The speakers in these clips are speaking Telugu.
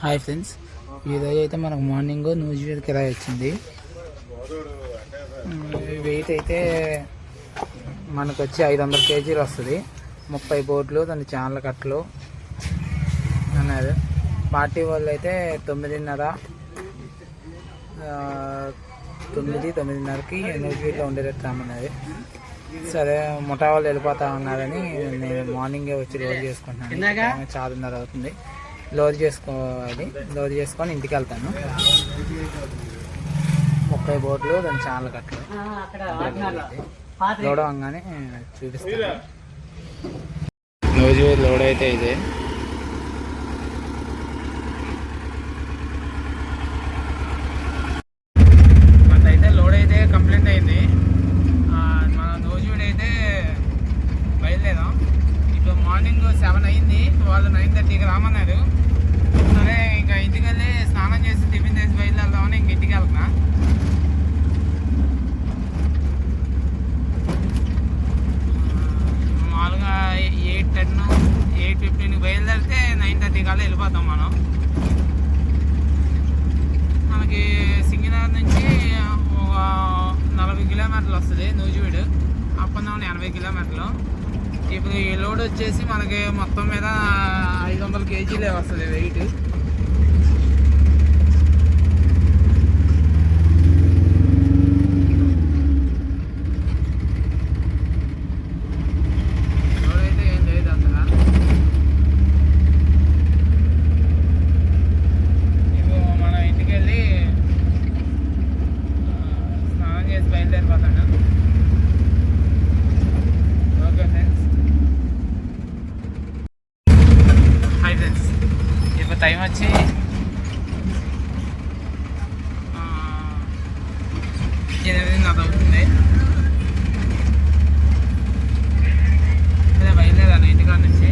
Hi friends. ఈరోజు అయితే మనకు మార్నింగ్ న్యూస్ వీల్ కిరాయి వచ్చింది. వెయిట్ అయితే మనకు వచ్చి ఐదు వందల కేజీలు వస్తుంది. ముప్పై బోట్లు దాని ఛానల్ కట్టలు అన్నారు పార్టీ వాళ్ళు అయితే తొమ్మిదిన్నర తొమ్మిది తొమ్మిదిన్నరకి న్యూస్ వీల్లో ఉండేటట్టు రమ్మన్నది. సరే ముఠా వాళ్ళు వెళ్ళిపోతా ఉన్నారని నేను మార్నింగే వచ్చి లోడ్ చేసుకుంటున్నాను. చాలున్నర అవుతుంది. లోడ్ చేసుకోవాలి లోడ్ చేసుకొని ఇంటికి వెళ్తాను. ముప్పై బోట్లు దాని ఛానల్ కట్టలు లోడ్ అవ్వగానే చూపిస్తాను. రోజు లోడ్ అయితే ఇదే మనదైతే లోడ్ అయితే కంప్లీట్ అయింది ఆ, మన రోజు అయితే బయలుదేరాం ఇప్పుడు మార్నింగ్ సెవెన్ అయింది వాళ్ళు నైన్ థర్టీకి రామన్నారు సరే ఇంకా ఇంటికి వెళ్ళి స్నానం చేసి టిఫిన్ చేసి బయలుదేరదామని ఇంక ఇంటికి వెళ్తున్నా మామూలుగా ఎయిట్ టెన్ ఎయిట్ ఫిఫ్టీన్కి బయలుదేరితే నైన్ థర్టీ కల్లా వెళ్ళిపోతాం మనం మనకి సింగనగర్ నుంచి ఒక నలభై కిలోమీటర్లు వస్తుంది నూజివీడు అప్ అండ్ డౌన్ ఎనభై కిలోమీటర్లు ఇప్పుడు ఈ లోడ్ వచ్చేసి మనకి మొత్తం మీద ఐదు వందల కేజీలే వస్తుంది వెయిట్ లోడ్ అయితే ఏం లేదు అంతగా ఇప్పుడు మనం ఇంటికి వెళ్ళి ఆ, స్నానం చేసి బయలుదేరిపోతాను ఓకే ఫ్రెండ్స్ హాయ్ ఫ్రెండ్స్ ఇప్పుడు టైం వచ్చి ఆ, ఎనిమిదిన్నర అవుతుంది ఇప్పుడే బయలుదేరాను ఇంటికాడ నుంచి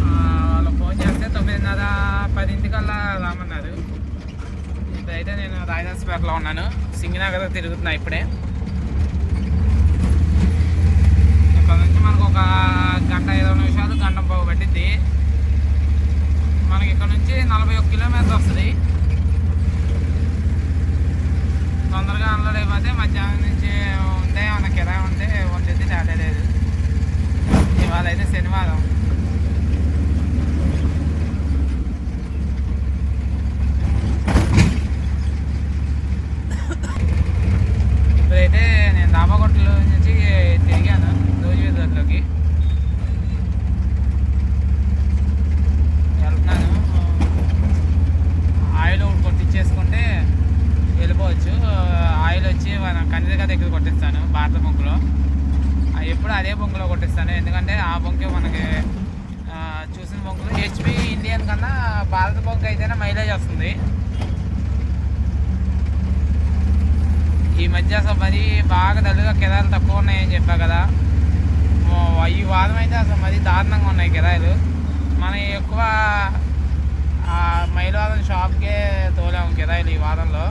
ఆ, వాళ్ళు ఫోన్ చేస్తే తొమ్మిదిన్నర పదింటికల్లా రామన్నారు ఇప్పుడైతే నేను రాయదాస్పేటలో ఉన్నాను. సింగనగర్ తిరుగుతున్నా ఇప్పుడే. ఇక్కడ నుంచి మనకు ఒక గంట ఇరవై నిమిషాలు గంట పావు మనకి ఇక్కడ నుంచి నలభై ఒక్క కిలోమీటర్ వస్తుంది. తొందరగా అన్లోడ్ అయిపోతే మధ్యాహ్నం నుంచి ఉంటే మన కిరాయి ఉంటే వండితే చాటలేదు. లేదు ఇవాళ అయితే శనివారం. ఇప్పుడైతే నేను దాబాగొట్టలో నుంచి తిరిగాను రోజు వెళ్తున్నాను. ఆయిల్ ఒకటి కొట్టించేసుకుంటే వెళ్ళిపోవచ్చు. ఆయిల్ వచ్చి మన కందిగా దగ్గర కొట్టిస్తాను భారత బొంకులో. ఎప్పుడు అదే బొంకులో కొట్టిస్తాను. ఎందుకంటే ఆ బొంకే మనకి చూసిన బొంకులు హెచ్పి ఇండియన్ కన్నా భారత బొంక అయితేనే మైలేజ్ వస్తుంది. ఈ మధ్య అసలు మరి బాగా దళుగా కిరాయిలు తక్కువ ఉన్నాయని చెప్పా కదా. ఈ వారం అయితే అసలు మరి దారుణంగా ఉన్నాయి కిరాయిలు మనం ఎక్కువ మైలవారం షాప్కే తోలాము కిరాయిలు ఈ వారంలో.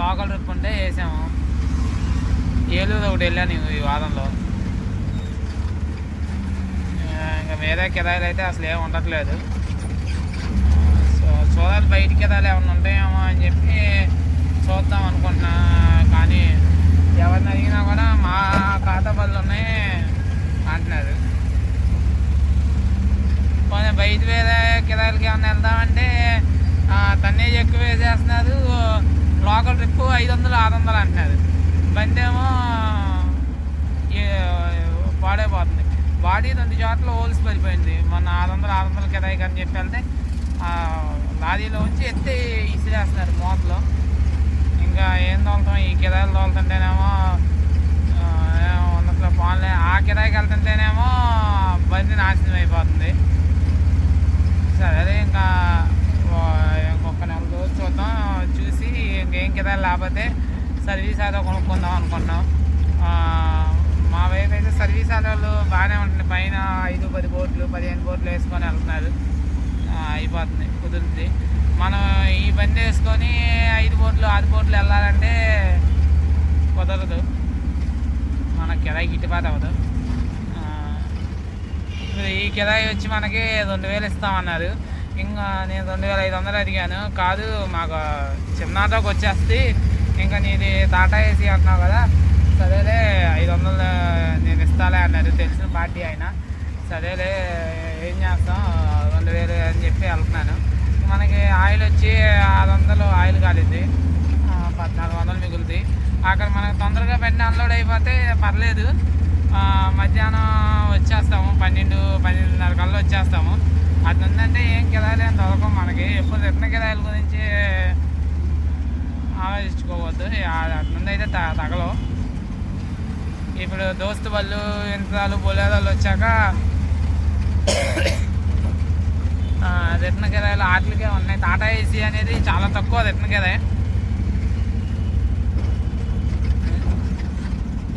లోకల్ ట్రిప్ ఉంటే వేసాము ఏలూరు ఒకటి వెళ్ళాను ఈ వారంలో. ఇంకా వేరే కిరాయిలు అయితే అసలు ఏమి ఉండట్లేదు. సో చూడాలి బయట కిరాయిలు ఏమైనా ఉంటాయేమో అని చెప్పి చూద్దాం అనుకుంటున్నా కానీ ఎవరిని అడిగినా కూడా మా ఖాతా బళ్ళు ఉన్నాయి అంటున్నారు. కొంచెం బయట వేరే కిరాయిలకి ఏమైనా వెళ్దామంటే ఆ, టన్నేజ్ ఎక్కువ వేసేస్తున్నారు లోకల్ ట్రిప్ ఐదు వందలు ఆరు వందలు అంటున్నారు. బండి ఏమో పాడైపోతుంది. బాడీ రెండు చోట్ల హోల్స్ పడిపోయింది. మొన్న ఆరు వందలు ఆరు వందలు కిరాయికి అని చెప్పి వెళ్తే లారీలో ఉంచి ఎత్తి ఇసిరేస్తున్నారు మోతలో. ఇంకా ఏం తోలుతాం? ఈ కిరాయిలు తోలుతుంటేనేమో ఆ, ఏమో ఆ కిరాయికి వెళ్తుంటేనేమో బండి నాశనం అయిపోతుంది. సరే అదే ఇంకా ఇంకొక నెల రోజు చూద్దాం. చూసి ఇంకేం కిరాయిలు లేకపోతే సర్వీస్ ఆటో కొనుక్కుందాం అనుకున్నాం. మా వైపు అయితే సర్వీస్ ఆటోలు బాగానే ఉంటుంది పైన ఐదు పది బోట్లు పదిహేను బోట్లు వేసుకొని వెళ్తున్నారు. అయిపోతుంది కుదురుతుంది మనం ఈ బండి వేసుకొని ఐదు బోట్లు ఆరు బోట్లు వెళ్ళాలంటే కుదరదు. మన కిరాయి గిట్టుబాటు అవ్వదు. ఈ కిరాయి వచ్చి మనకి రెండు వేలు ఇస్తామన్నారు. ఇంకా నేను రెండు వేల ఐదు వందలు అడిగాను. కాదు మాకు చిన్న ఆటోకి వచ్చేస్తే ఇంకా నీది టాటా ఏసీ అంటున్నావు కదా సరేలే ఐదు వందలు నేను ఇస్తాలే అన్నారు. తెలిసిన పార్టీ ఆయన. సరేలే ఏం చేస్తాం? రెండు వేలు అని చెప్పి వెళ్తున్నాను. మనకి ఆయిల్ వచ్చి ఆరు వందలు ఆయిల్ కాలింది పద్నాలుగు వందలు మిగులుతుంది అక్కడ మనకు తొందరగా బండి అన్లోడ్ అయిపోతే పర్లేదు. మధ్యాహ్నం వచ్చేస్తాము. పన్నెండు పన్నెండున్నర కల్లా వచ్చేస్తాము. అది ఉందంటే ఏం కిరాయిలు ఏం దొరకవు మనకి. ఎప్పుడు రిటర్న్ కిరాయిల గురించి ఆలోచించుకోవద్దు. అట్నుండి అయితే త- తగలవు. ఇప్పుడు దోస్తు వాళ్ళు యంత్రాలు బొలేరాలు వచ్చాక ఆ, రిటర్న్ ఆటలకే ఉన్నాయి. టాటా ఏసీ అనేది చాలా తక్కువ రత్నగిరే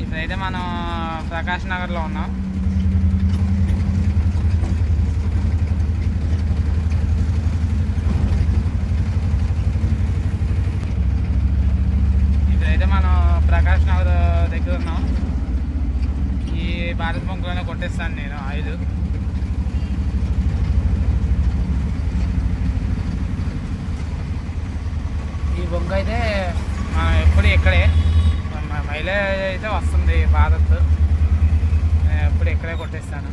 ఇప్పుడైతే మనం ప్రకాష్ నగర్లో ఉన్నాం. ఇప్పుడైతే మనం ప్రకాష్ నగర్ దగ్గర ఉన్నాం. ఈ భారత్ బంక్లోనే కొట్టేస్తాను నేను ఆయిల్ ఈ బొంక అయితే మనం ఎప్పుడు ఇక్కడే మన మైలేజ్ అయితే వస్తుంది భారత్ ఎప్పుడు ఇక్కడే కొట్టేస్తాను.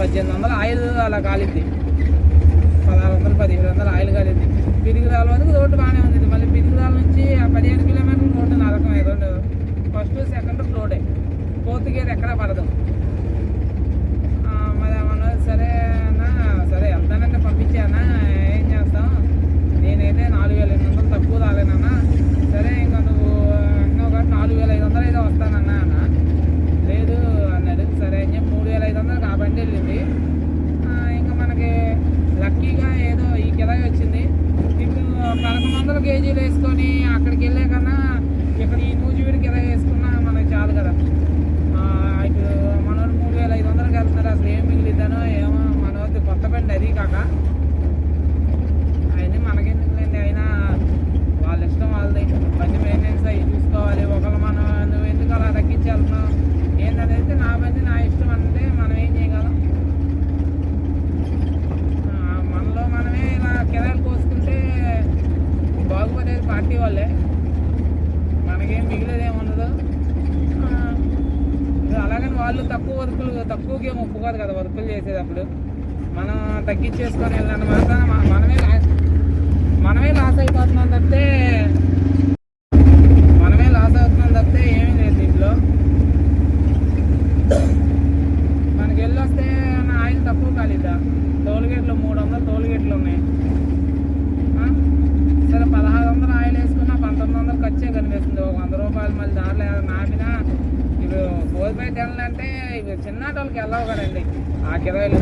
పద్దెనిమిది వందలు ఆయిల్ అలా కాలిద్ది పదహారు వందలు పదిహేడు వందలు ఆయిల్ కాలింది. పిరిగిరాల వరకు రోడ్డు బాగానే ఉంది. మళ్ళీ పిరిగిరాల నుంచి ఆ పదిహేను కిలోమీటర్లు రోడ్డు నరకం. రెండు ఫస్ట్ సెకండ్ ఫ్లోడే ఫోర్త్ గేర్ ఎక్కడా పడదు. మరి ఏమన్నా సరే అన్నా సరే వెళ్తానంటే పంపించానా ఏం చేస్తాం? నేనైతే నాలుగు వేల ఎనిమిది వందలు తక్కువ రాలేనన్నా సరే ఇంకా నువ్వు అంటున్నావు కాబట్టి నాలుగు వేల ఐదు వందలు అయితే వస్తానన్నా అన్న. లేదు అన్నాడు. సరే అని చెప్పి బండి వెళ్ళింది. ఇంకా మనకి లక్కీగా ఏదో ఈ కిరాయి వచ్చింది. ఇప్పుడు పదకొండు వందల కేజీలు వేసుకొని అక్కడికి వెళ్ళే కన్నా ఇక్కడ ఈ నూజివీడి కిరాయి వేసుకున్నా మనకి చాలు కదా. ఇప్పుడు మనోడు మూడు వేల ఐదు వందలకి వెళ్తున్నారు. అసలు ఏం మిగిలిద్దానో ఏమో మనోది కొత్త బండి అది కాక అవన్నీ మనకెందుకులేండి అయినా వాళ్ళ ఇష్టం వాళ్ళది బండి మెయింటెనెన్స్ అవి చూసుకోవాలి ఒకళ్ళు మనం వాళ్ళు తక్కువ వర్కులు తక్కువకి ఏమి ఒప్పుకోదు కదా వర్కులు చేసేటప్పుడు మనం తగ్గించేసుకొని వెళ్ళాను మాట మనమే లాస్ మనమే లాస్ అయిపోతున్నాం తప్పితే మనమే లాస్ అవుతున్నాం తప్పితే ఏమీ లేదు దీంట్లో. మనకి వెళ్ళి వస్తే ఆయిల్ తక్కువ కాలిద్దా? టోల్గేట్లు మూడు వందలు టోల్గేట్లు ఉన్నాయి. సరే పదహారు వందలు ఆయిల్ వేసుకున్నా పంతొమ్మిది వందలు ఖర్చే కనిపిస్తుంది. ఒక వంద రూపాయలు మళ్ళీ దారిలో ఏదైనా ఆపినా ఇప్పుడు ఫోర్ బై టెన్లు ఇవి చిన్న ఆటోలకి వెళ్ళవు కదండి. ఆ కిరాయిలు.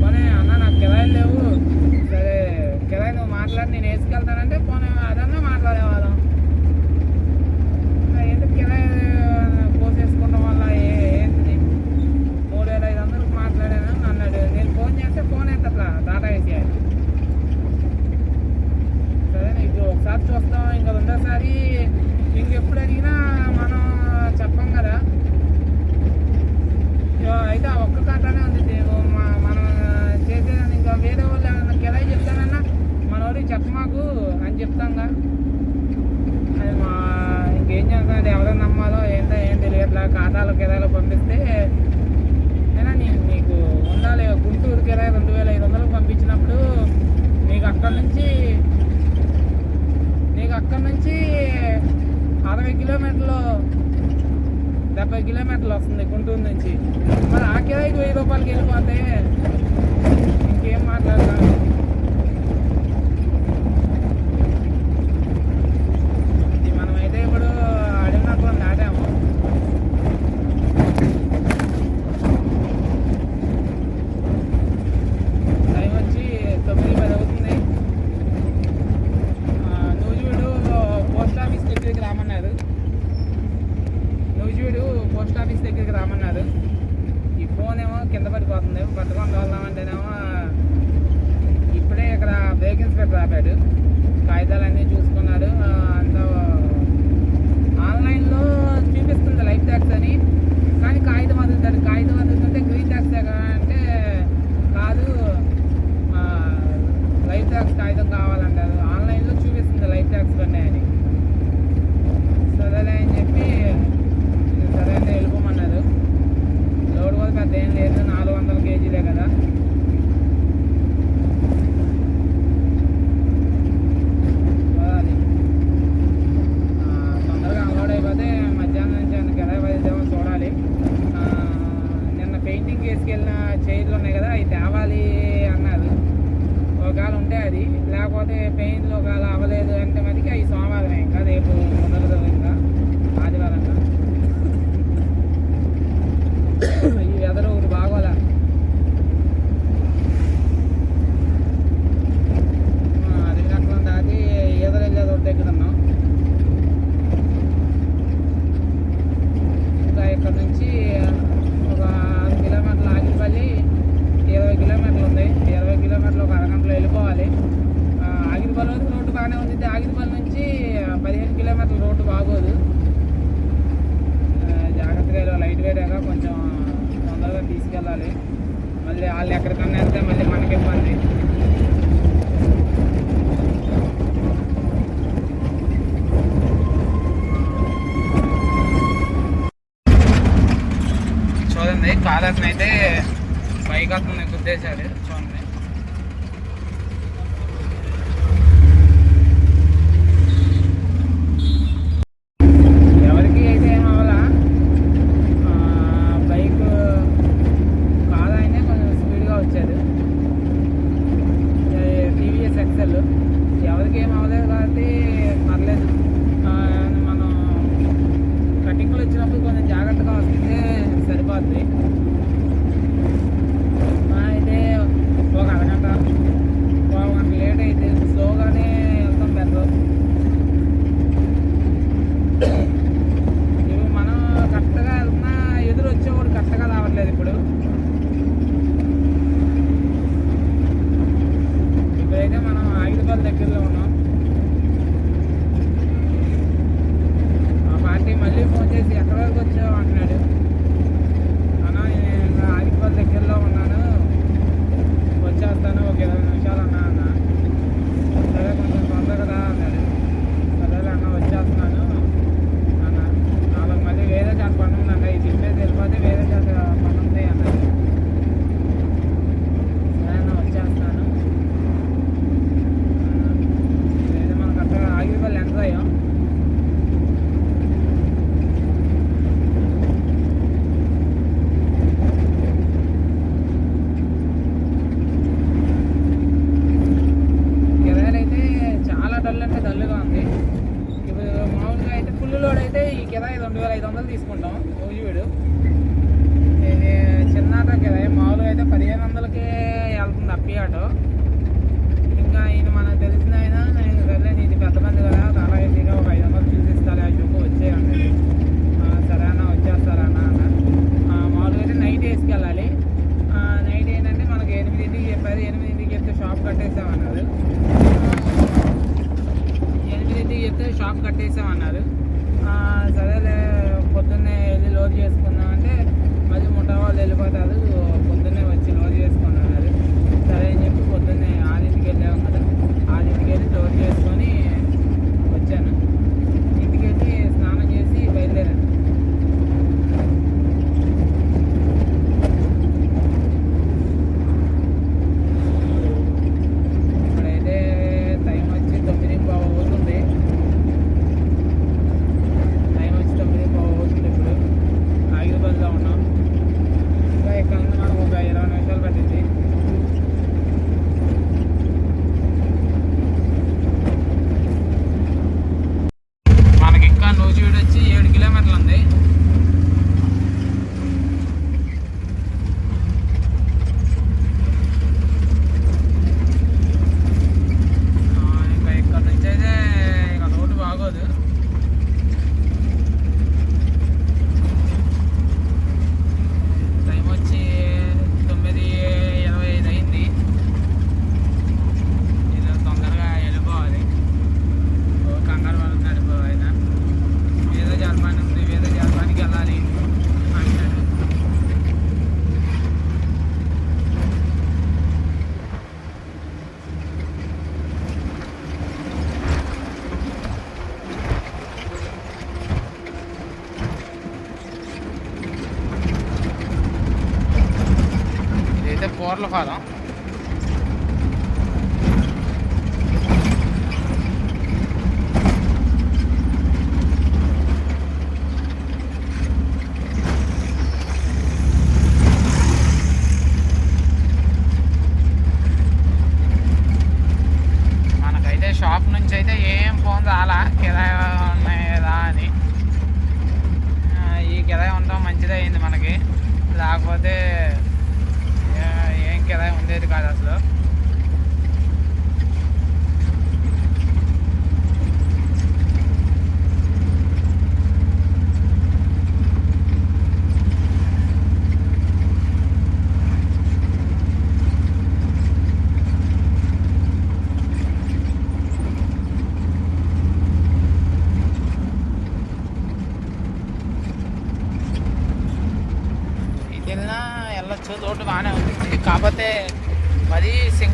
పోనీ అన్న నాకు కిరాయిలు లేవు. సరే కిరాయి నువ్వు మాట్లాడి నేను వేసుకెళ్తానంటే పోనీ అదన్నా మాట్లాడేవాళ్ళం ఇంకా ఎందుకు కిరాయి పోసేసుకోవడం వల్ల ఏ- ఏంటి మూడు వేల ఐదు వందలకు మాట్లాడాను అన్నాడు నేను ఫోన్ చేస్తే ఫోన్ ఎత్తట్లా టాటా ఏసీ సరే నీకు ఒకసారి చూస్తాం ఇంకా రెండోసారి ఇంకెప్పుడు అడిగినా మనం చెప్పం కదా. అయితే ఆ ఒక్క కాటానే ఉంది మనం చేసేదాన్ని ఇంకా వేరే వాళ్ళు ఏమన్నా కిరాయి చెప్తానన్నా మనోడికి చెప్పమాకు అని చెప్తాంగా అది మా ఇంకేం చేస్తానంటే ఎవరైనా నమ్మాలో ఏంటో ఏం తెలియట్లా ఖాతాలో కిరాయిలో పంపిస్తే అయినా నీ నీకు ఉండాలి. గుంటూరు కిరాయి రెండు వేల ఐదు వందలకు పంపించినప్పుడు నీకు అక్కడ నుంచి అక్కడ నుంచి అరవై కిలోమీటర్లు డెబ్బై కిలోమీటర్లు వస్తుంది గుంటూరు నుంచి. మరి ఆ కిరాయికి వెయ్యి రూపాయలకి వెళ్ళిపోతే ఇంకేం మాట్లాడతాను ఇది మనమైతే ఇప్పుడు అడిగినప్పుడు దాటాము టైం వచ్చి తొమ్మిది పది అవుతుంది ఆ, నూజివీడు పోస్ట్ ఆఫీస్ దగ్గరికి రామన్నారు నూజివీడు పోస్ట్ ఆఫీస్ దగ్గరికి రామన్నారు ఈ ఫోన్ ఏమో కింద పడిపోతుంది పట్టుకొని వెళ్దామంటేనేమో ఇప్పుడే ఇక్కడ బ్రేక్ ఇన్స్పెక్టర్ ఆపాడు కాగితాలన్నీ చూసుకున్నాడు ఆ, అంతా ఆన్లైన్లో చూపిస్తుంది లైఫ్ ట్యాక్స్ అని కానీ కాగితం వదులుతాడు కాగితం వదులుతుంటే గ్రీన్ ట్యాక్స్ అంటే కాదు ఆ, లైఫ్ ట్యాక్స్ కాగితం కావాలంటారు ఆన్లైన్లో చూపిస్తుంది లైఫ్ ట్యాక్స్ కన్నా అని సరేలే అని చెప్పి సరే అంటే వెళ్ళిపోమన్నారు లోడ్ లేదు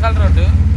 మరి రోడ్డు.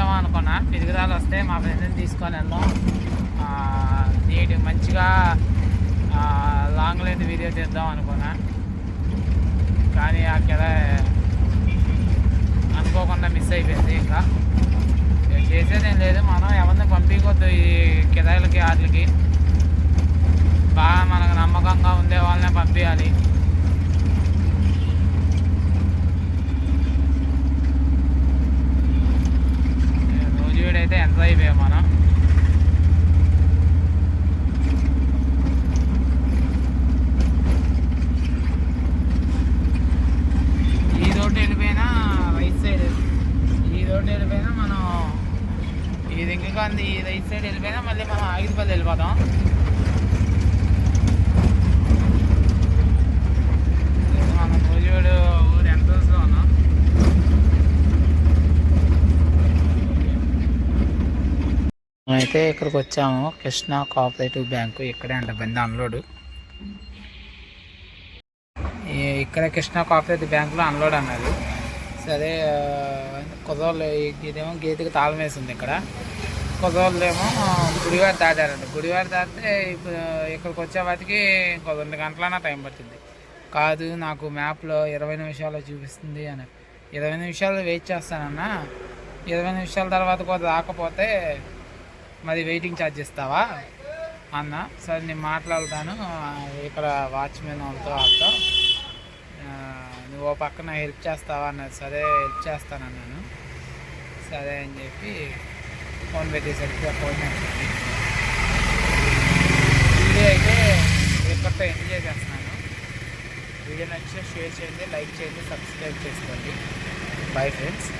వస్తుందేమో అనుకున్నా. పిదుగురాలు వస్తే మా ఫ్రెండ్ని తీసుకొని వెళ్దాం. ఆ, మంచిగా లాంగ్ లెంత్ వీడియో తీద్దాం అనుకున్నా. కానీ ఆ అనుకోకుండా మిస్ అయిపోయింది ఇంకా. చేసేదేం లేదు. మనం ఎవరిని పంపించవద్దు ఈ కిరాయిలకి వాటికి. బాగా మనకు నమ్మకంగా ఉండే వాళ్ళనే పంపించాలి నూజివీడు అయితే ఎంజాయ్ అయిపోయాం మనం. ఈ రోడ్డు వెళ్ళిపోయినా రైట్ సైడ్ ఈ రోడ్డు వెళ్ళిపోయినా మనం ఇది ఇంకా ఈ రైట్ సైడ్ వెళ్ళిపోయినా మళ్ళీ మనం ఆగిరిపల్లి వెళ్ళిపోతాం ఇది మనం నూజివీడు ఊరు ఎంట్రన్స్లో ఉన్నాం అయితే ఇక్కడికి వచ్చాము. కృష్ణ కోఆపరేటివ్ బ్యాంకు ఇక్కడే అంట బండి అన్లోడ్. ఇక్కడ కృష్ణ కోఆపరేటివ్ బ్యాంకులో అన్లోడ్ అన్నారు సరే కుదరలు ఇదేమో గేటుకి తాళం వేసింది ఇక్కడ. కుదరలేమో ఏమో గుడివాడ దాటారండి గుడివాడ దాటితే ఇప్పుడు ఇక్కడికి వచ్చే వాటికి ఇంకో రెండు గంటలైనా టైం పడుతుంది కాదు నాకు మ్యాప్లో ఇరవై నిమిషాలు చూపిస్తుంది అని. ఇరవై నిమిషాలు వెయిట్ చేస్తానన్నా. ఇరవై నిమిషాల తర్వాత కూడా రాకపోతే మరి వెయిటింగ్ ఛార్జ్ ఇస్తావా అన్న సరే నేను మాట్లాడతాను. ఇక్కడ వాచ్మెన్ వాళ్ళతో వాళ్ళతో. నువ్వు ఓ పక్కన హెల్ప్ చేస్తావా అన్నది. సరే హెల్ప్ చేస్తానన్నాను సరే అని చెప్పి ఫోన్ పెట్టేసరికి ఫోన్ చేస్తాను వీడియో అయితే ఇక్కడితో ఎంజాయ్ చేస్తున్నాను వీడియో నచ్చితే షేర్ చేయండి లైక్ చేయండి సబ్స్క్రైబ్ చేసుకోండి. బై ఫ్రెండ్స్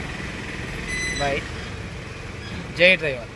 బై జై డ్రైవర్.